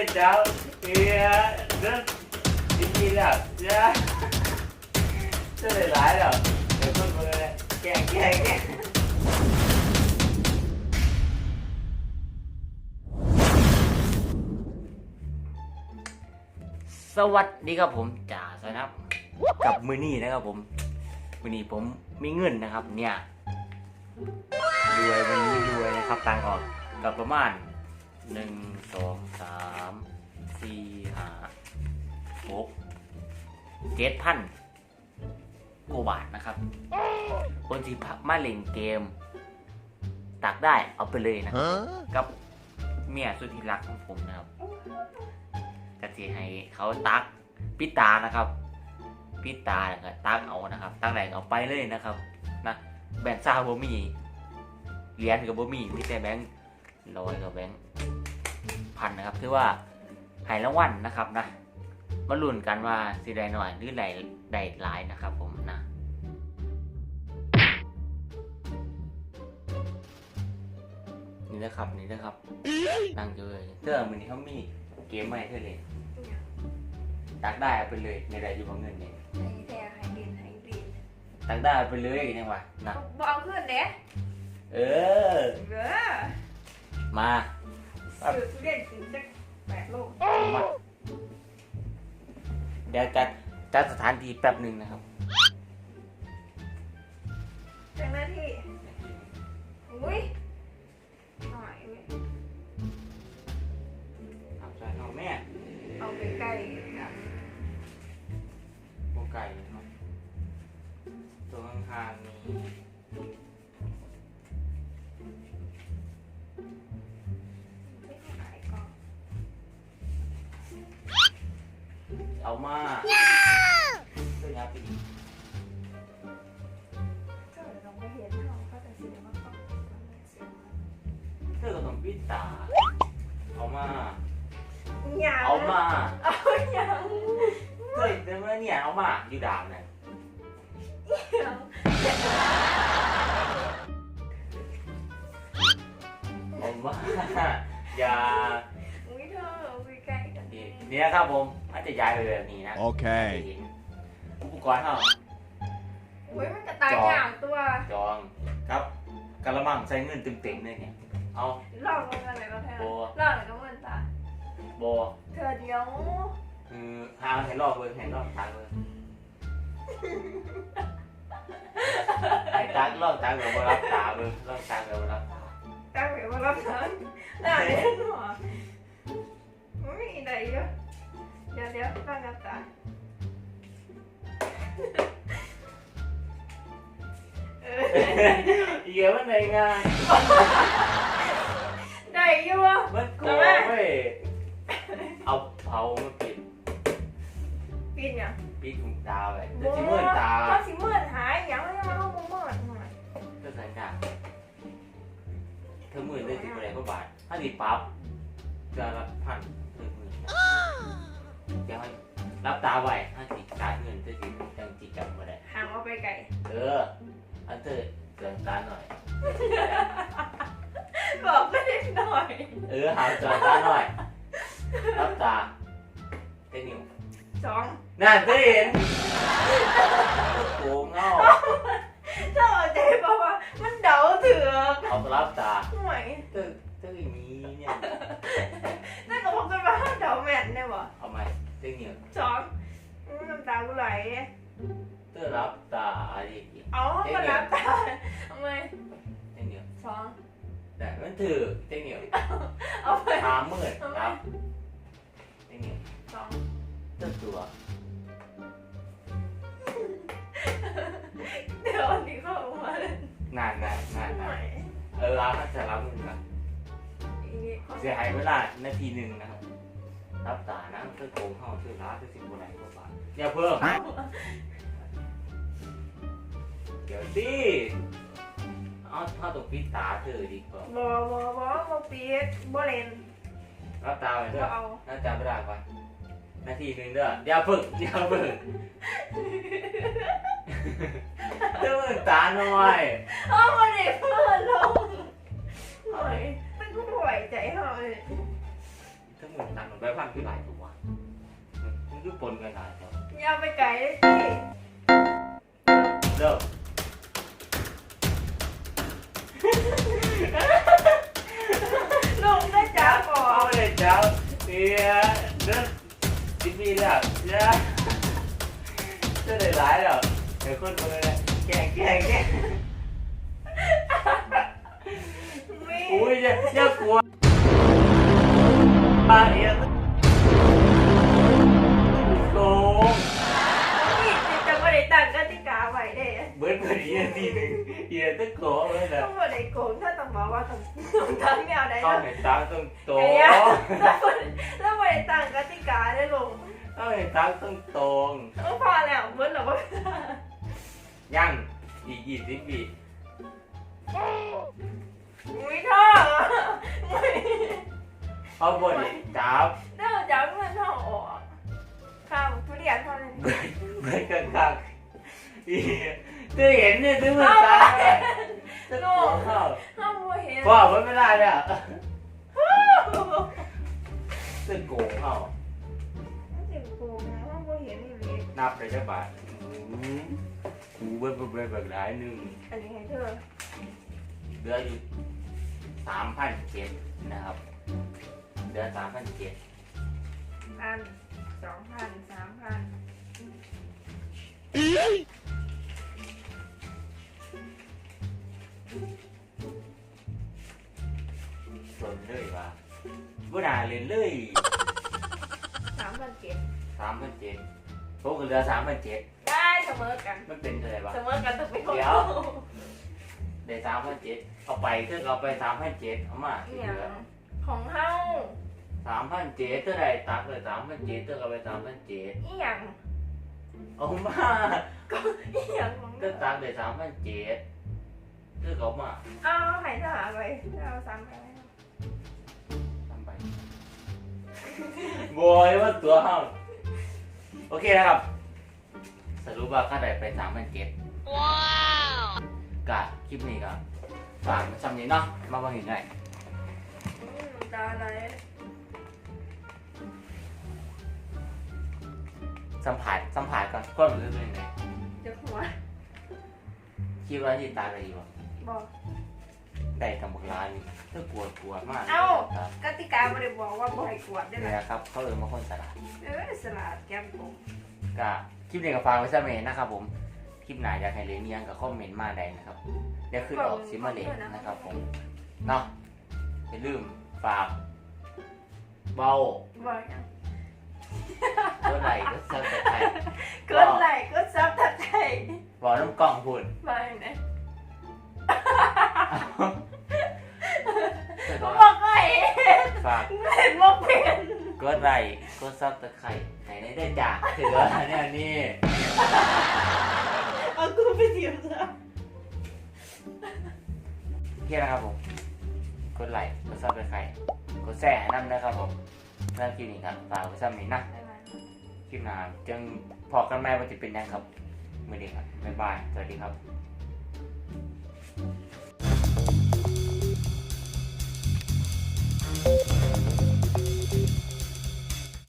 ยเจ้าเฮียเรื่องดีๆแล้วจ้าจะได้หลายแล้วเดี๋ยวเพิ่งเลยแกะแกะแกะสวัสดีครับผมจ่าสนับกับมือนี่นะครับผมมือนี่ผมมีเงินนะครับเนี่ยรวยวันนี้รวยนะครับตังค์ออกกับประมาณ หนึ่งสองสามสี่ห้าหกเจ็ดพันกว่าบาทนะครับ คนที่พักมาเล่นเกม ตักได้เอาไปเลยนะครับกับเมียสุดที่รักของผมนะครับกะทิให้เขาตักปิดตานะครับปิดตาแล้วก็ตักเอานะครับ ตักไหนเอาไปเลยนะครับนะแบงค์ซาบ่มีเหรียญกับบ่มีมีแต่แบงค์ร้อยกับแบงค์ พันนะครับ ถือว่าให้รางวัลนะครับนะมาลุ้นกันว่าสิได้หน่อยหรือได้ได้หลายนะครับ ผมนะนี่นะครับนี่นะครับนั่งอยู่เลยเธอมันนี้เขามีเกมใหม่เธอเลยตักได้เอาไปเลยในใดอยู่บนเงินเนี่ยไอ้แท้ไฮดินไฮดินตักได้เอาไปเลยยังวะนะบเอาขึ้นเด้เออเด้อมา สื่อทุเรียนถึงจะแปดโลกมาเดี๋ยวจัดจัดสถานที่แป๊บหนึ่งนะครับจังหน้าที่อุ้ยหน่อยเว้ยทำใจเอาแม่เอาไปใกล้ๆกับโบไก่เนาะตัวข้างๆมีไม่ เอามาเสื้อยาปีก็เลยลองไปเห็นเขาก็จะซื้อมาก่อนซื้อมาเธอก็ต้องปิดตาเอามา อย่าเอามา เอาอย่างเฮ้ยแต่ว่าเนี่ยเอามาอยู่ดามเนี่ยอย่างเอามาอย่าอุ้ยเธอเอาไปใกล้กันเนี่ยครับผม อาจจะย้ายไปแบบนี้นะ Okay. เห็นอุปกรณ์เท่าอุ้ยมันกระตายอย่างตัวจองครับกระมังใส่เงินเต็มๆเลยเนี่ย เอาลองมันอะไรก็แท้โบลองอะไรก็มันตาโบเธอเดียวคือหาเห็นรอบเบิ้งเห็นรอบทางเบิ้งไอ้ตารอบทางแบบว่ารับตาเบิ้งรอบทางแบบว่ารับตา ตั้งไว้ว่ารับเงินได้เล่นหั เยอะมันเลยง่ายได้อยู่วะมันโกงเว้ยเอาเผามาปิดปีนยังปิดขุมตาไว้จะชิมือตาเขาสิมื่นหายยังไม่มาเข้ามือมื่นหน่อยก็ใส่หน้าเธอมื่นได้สิบอะไรกว่าบาทถ้าดิปั๊บจะละพันเธอมื่นเดี๋ยวให้รับตาไว้ถ้าสิจ่ายเงินเธอสิจังจิจับมาได้ห่างเอาไปไกลเอออันเธอ เตือนตาหน่อย บอกก็ได้หน่อย เออหาเตือนตาหน่อย รับตาเต้นนิ้วสองนั่นเธอเห็นโกงเงาเจ้าใจเพราะว่ามันเดาเถือกเอารับตาห่วยเธอเธออย่างนี้เนี่ยนั่นก็ผมจะมาเดาแม่นเนี่ยบ่เอาไหมเต้นนิ้วสองอืมน้ำตากูไหล เธอรับตาอะไรอีกเอามารับตาทำไมเต้นนิ้วสองแต่มันถือเต้นนิ้วเอาไปตามืดครับเต้นนิ้วสองเจ้าตัวเดี๋ยวอันนี้เข้ามาเลยนานนานนานห่นาวยนเออรับจะรับมือนะอีนี่เสียหายเวลานาทีหนึ่งนะครับรับตานะเพื่อโกงเข้าชื่อร้านชื่อสิ่งบุญไหนก็ฝากอย่าเพิ่ม เดี๋ยวสิเอาถ้าตรงปิดตาเธอดีกว่าบอบอบอบอปีดบอเลนรับตาไปบเด้ออเอาน่าจะไม่ได้ปะนาทีหนึ่งเด้ออย่าเพิ่งอย่าเพิ่งเธอมึงตาหน่อยเอามาเด็กเพื่อนลงห่วยมันก็ห่วยใจห่วยถ้ามึงตาหน่อยแบบคือหลายตัวมันคือปนกันหลายตัวอย่าไปไกลเลยพี่เริ่ม คนมาเลยแกล้งแกล้งแกล้งมีอุ้ยอย่าอย่ากลัวอะเอียโกงมีจะไม่ได้ตั้งกติกาไว้เด้เบิร์ดเบิร์ดเอียทีหนึ่งเอียตะโกงเลยนะต้องไม่ได้โกงถ้าต้องบอกว่าต้องต้องทำแนวใดเข้านะเห็นตังต้องโตไอ้เนี่ยแล้วไม่แล้วไม่ได้ตั้งกติกาได้ลงเข้าเห็นตังต้องตรงเออพอแล้วเหมือนหรอว่า ยังอีกยี่สิบปีมุ้ยท่อมุ้ยเอาบทจับเดี๋ยวจะเอาเงินท่อออกข้าวทุเรียนเท่านั้นเบิร์ดเบิร์ดกันคักอีเธอเห็นเนี่ยซื้อมันตาตะโกงเข้าข้าวบัวเห็นพ่อมันไม่ได้เนี่ยตะโกงเข้าเจ็บโกงนะข้าวบัวเห็นนี่เลยนับเลยจ้ะบาท กูเบิร์ดเบิร์ดเบิร์ดแบบหลายหนึ่งอันนี้ให้เธอเหลืออยู่สามพันเจ็ดนะครับเหลือสามพันเจ็ดพันสองพันสามพันสนเลยว่ะบ่น่าเล่นเลยสามพันเจ็ดสามพันเจ็ดพวกเหลือสามพันเจ็ดได้เส มอกัน มันเป็นอะไรวะ เสมอกันต้องเป็นคนเดี๋ยว ได้สามพันเจ็ดเอาไปเท่าเอาไปสามพันเจ็ดเอามาอที่หย่าเหลืองของเฮาสามพันเจ็ดเท่าไรตักเลยสามพันเจ็ดเท่าเอาไปสามพันเจ็ดอีหยังเอามาอีหยังของเท่าตักเลยสามพันเจ็ดเท่าเขามาเอาใหายทหารไปเอาสามไปทำไปบอยว่าตัวเฮาโอเคนะครับ สรุปว่าค่าได้ไปสามพันเจ็ดว้าวกะคลิปนี้ก็ฝากมาซ้ำนี้เนาะมาบังเห็นไงตาอะไรสัมผัสสัมผัสก่อนก้อนมันเป็นยังไงจะหัวคิดว่าที่ตาอะไรอยู่บอกได้ทำบุกร้านนี่ถ้ากลัวกลัวมากเอ้าครับกติกาไม่ได้บอกว่าบ่ให้กวดได้นี่ไหมนะครับ เขาเอิญมาคนสลัดเออสลัดแก้มกลมก็ คลิปนี้ก็ฝากไว้ซ้ำเองนะครับผมคลิปไหนอยากให้เรียนอิหยังก็คอมเมนต์มาได้นะครับเดี๋ยวขึ้นออกซิมาเลนนะครับผมเนาะอย่าลืมฝากเบาบอกยังเท่าไหร่ก็ซับสไครต์กดไลค์กดซับทักทายบอกน้ำกล้องพูดบอกยังไงแต่บก็อกไงฝากเห็นบอกเป็น กดไลค์กดซับตะไคร์ไหนได้ได้จ้ะถือว่าแนวนี้เอากูไปเสียวจ้ะเพียนะครับผม กดไลค์กดซับตะไคร์กดแชร์ให้น้ำนะครับผมเริ่มคลิปนี้ครับฝากไว้ซ้ำนี้นะคลิปหน้าจึงพอกันแม่ว่าจะเป็นยังครับมือดีครับบ๊ายบาย สวัสดีครับ